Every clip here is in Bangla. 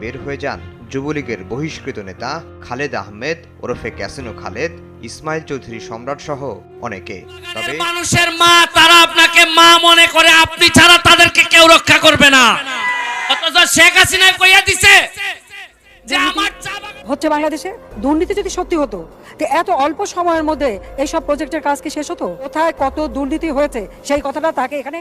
বের হয়ে যান যুবলীগের বহিষ্কৃত নেতা খালেদ আহমেদ ওরফে ক্যাসিনো খালেদ ইসমাইল চৌধুরী সম্রাট সহ অনেকে। তবে মানুষের মা তারা আপনাকে মা মনে করে আপনি ছাড়া তাদেরকে কেউ রক্ষা করবে না। অথচ শেখ হাসিনা কইয়া দিছে যে আমার চা বাগান- হচ্ছে বাংলাদেশে? দুর্নীতি যদি সত্যি হতো এত অল্প সময়ের মধ্যে এইসব প্রজেক্টের কাজ কি শেষ হতো? কোথায় কত দুর্নীতি হয়েছে? সেই কথাটা তাকে এখানে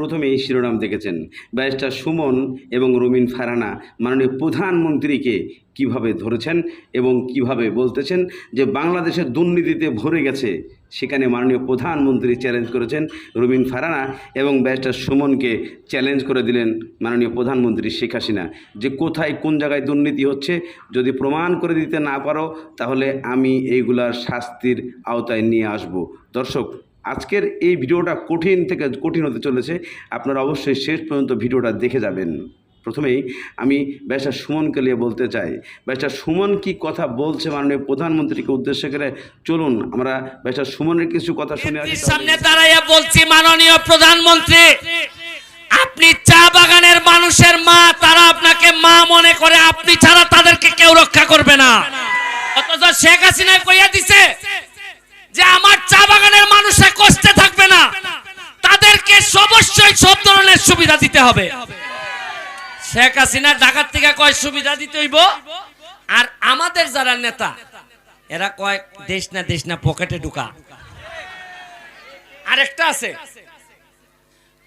প্রথমে এই শিরোনাম দেখেছেন। ব্যারিস্টার সুমন এবং রুমিন ফারানা মাননীয় প্রধানমন্ত্রীকে কীভাবে ধরেছেন এবং কীভাবে বলতেছেন যে বাংলাদেশের দুর্নীতিতে ভরে গেছে সেখানে মাননীয় প্রধানমন্ত্রী চ্যালেঞ্জ করেছেন রুমিন ফারানা এবং ব্যারিস্টার সুমনকে চ্যালেঞ্জ করে দিলেন মাননীয় প্রধানমন্ত্রী শেখ হাসিনা। যে কোথায় কোন জায়গায় দুর্নীতি হচ্ছে যদি প্রমাণ করে দিতে না পারো, তাহলে আমি এইগুলার শাস্তির আওতায় নিয়ে আসব। দর্শক, আজকের এই ভিডিওটা কঠিন থেকে কঠিন হতে চলেছে। আপনারা অবশ্যই শেষ পর্যন্ত ভিডিওটা দেখে যাবেন। প্রথমেই আমি ব্যাসা সুমনকে নিয়ে বলতে চাই। ব্যাসা সুমন কি কথা বলছে মাননীয় প্রধানমন্ত্রীকে উদ্দেশ্য করে? চলুন আমরা ব্যাসা সুমনের কিছু কথা শুনে আসি। সামনে দাঁড়াইয়া বলছি মাননীয় প্রধানমন্ত্রী আপনি চা বাগানের মানুষের মা তারা আপনাকে মা মনে করে আপনি ছাড়া তাদেরকে কেউ রক্ষা করবে না। অথচ শেখ হাসিনা কইয়া দিছে যে আমার চা বাগানের মানুষরা কষ্টে থাকবে না। তাদেরকে অবশ্যই সব ধরনের সুবিধা দিতে হবে। শেখ হাসিনা ঢাকার থেকে কয় সুবিধা দিতে হইব? আর আমাদের যারা নেতা, এরা কয়, দেশ না দেশ না, পকেটে ঢুকা। আরেকটা আছে।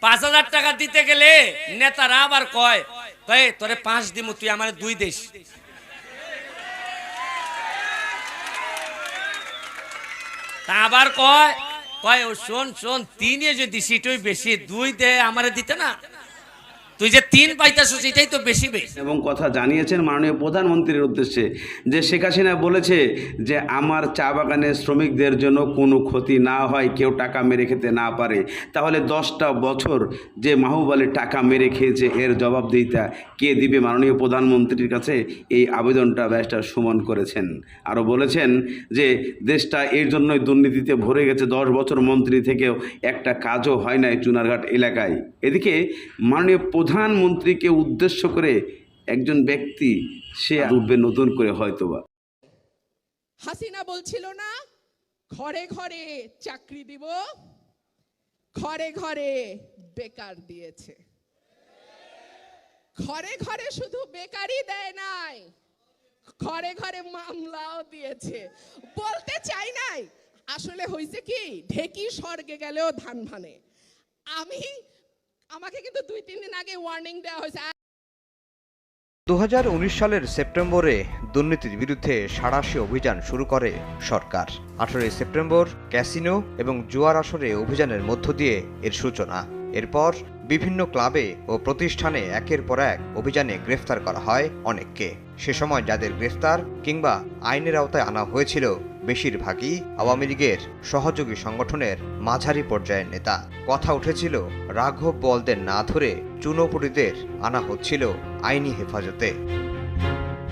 পাঁচ হাজার টাকা দিতে গেলে নেতারা আবার কয় কয় তোরে পাঁচ দিমু, তুই আমার দুই দেশ তা আবার কয় কয় শোন শোন, তিনে যদি সিটই বেশি, দুই দে, আমারে দিতে না। তুই যে তিন পাইতাছ সেটাই তো বেশি বেশি। এবং কথা জানিয়েছেন মাননীয় প্রধানমন্ত্রীর উদ্দেশ্যে যে শেখ হাসিনা বলেছে যে আমার চা বাগানের শ্রমিকদের জন্য কোনো ক্ষতি না হয়, কেউ টাকা মেরে খেতে না পারে। তাহলে দশটা বছর যে মাহবুব টাকা মেরে খেয়েছে, এর জবাব জবাবদিহিতা কে দিবে মাননীয় প্রধানমন্ত্রীর কাছে? এই আবেদনটা ব্যাসটা সুমন করেছেন। আরও বলেছেন যে দেশটা এর জন্যই দুর্নীতিতে ভরে গেছে, দশ বছর মন্ত্রী থেকেও একটা কাজও হয় নাই চুনারঘাট এলাকায়। এদিকে মাননীয় প্রধানমন্ত্রীকে উদ্দেশ্য করে একজন ব্যক্তি সে উঠবে নতুন করে হয়তোবা। হাসিনা বলছিল না, ঘরে ঘরে চাকরি দিব, ঘরে ঘরে বেকার দিয়েছে। ঘরে ঘরে শুধু বেকারই দেয় নাই, ঘরে ঘরে মামলাও দিয়েছে। বলতে চাই নাই, আসলে হয়েছে কি, ঢেকি স্বর্গে গেলেও ধান ভানে। আমি আমাকে কিন্তু দুই, তিন দিন আগে ওয়ার্নিং দেওয়া হয়েছে। দু সালের সেপ্টেম্বরে দুর্নীতির বিরুদ্ধে সাড়াশি অভিযান শুরু করে সরকার। আঠারোই সেপ্টেম্বর ক্যাসিনো এবং জুয়ার আসরে অভিযানের মধ্য দিয়ে এর সূচনা। এরপর বিভিন্ন ক্লাবে ও প্রতিষ্ঠানে একের পর এক অভিযানে গ্রেফতার করা হয় অনেককে। সে সময় যাদের গ্রেফতার কিংবা আইনের আওতায় আনা হয়েছিল বেশিরভাগই আওয়ামী লীগের সহযোগী সংগঠনের মাঝারি পর্যায়ের নেতা। কথা উঠেছিল, রাঘব বলদের না ধরে চুনোপুটিদের আনা হচ্ছিল আইনি হেফাজতে।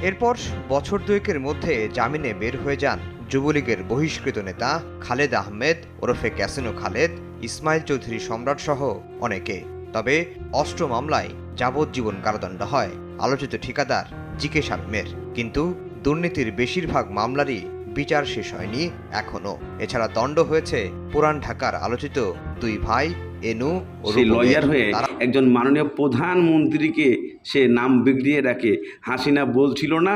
এরপর বছর দুয়েকের মধ্যে জামিনে বের হয়ে যান যুবলীগের বহিষ্কৃত নেতা খালেদ আহমেদ, ওরফে ক্যাসিনো খালেদ, ইসমাইল চৌধুরী সম্রাট সহ অনেকে। তবে অস্ত্র মামলায় যাবজ্জীবন কারাদণ্ড হয়, আলোচিত ঠিকাদার জিকে শামীমের। কিন্তু দুর্নীতির বেশিরভাগ মামলারই বিচার শেষ হয়নি এখনও। এছাড়া দণ্ড হয়েছে পুরান ঢাকার আলোচিত দুই ভাই এনু ও লয়ার হয়ে একজন মাননীয় প্রধানমন্ত্রীকে সে নাম বিগড়িয়ে রাখে। হাসিনা বলছিল না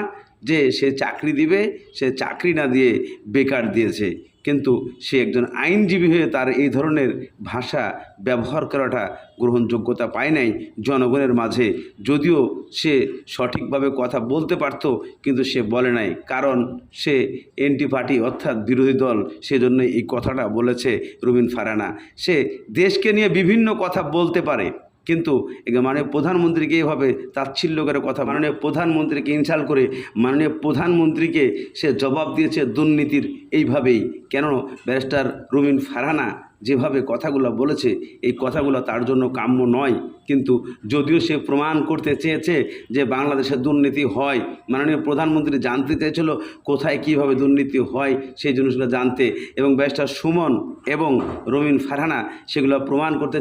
যে সে চাকরি দিবে সে চাকরি না দিয়ে বেকার দিয়েছে। কিন্তু সে একজন আইনজীবী হয়ে তার এই ধরনের ভাষা ব্যবহার করাটা গ্রহণযোগ্যতা পায় নাই জনগণের মাঝে। যদিও সে সঠিকভাবে কথা বলতে পারত, কিন্তু সে বলে নাই, কারণ সে এনটি পার্টি অর্থাৎ বিরোধী দল সেজন্য এই কথাটা বলেছে রুবিন ফারানা। সে দেশকে নিয়ে বিভিন্ন কথা বলতে পারে। কিন্তু মাননীয় প্রধানমন্ত্রীকে এভাবে তাচ্ছিল্য করে কথা, মাননীয় প্রধানমন্ত্রীকে ইনসাল করে, মাননীয় প্রধানমন্ত্রীকে সে জবাব দিয়েছে দুর্নীতির এইভাবেই। কেন ব্যারিস্টার রুমিন ফারহানা যেভাবে কথাগুলো বলেছে, এই কথাগুলো তার জন্য কাম্য নয়। কিন্তু যদিও সে প্রমাণ করতে চেয়েছে যে বাংলাদেশে দুর্নীতি হয়, মাননীয় প্রধানমন্ত্রী জানতে চেয়েছিল কোথায় কীভাবে দুর্নীতি হয় সেই জিনিসগুলো জানতে। এবং ব্যারিস্টার সুমন এবং রমিন ফারহানা সেগুলো প্রমাণ করতে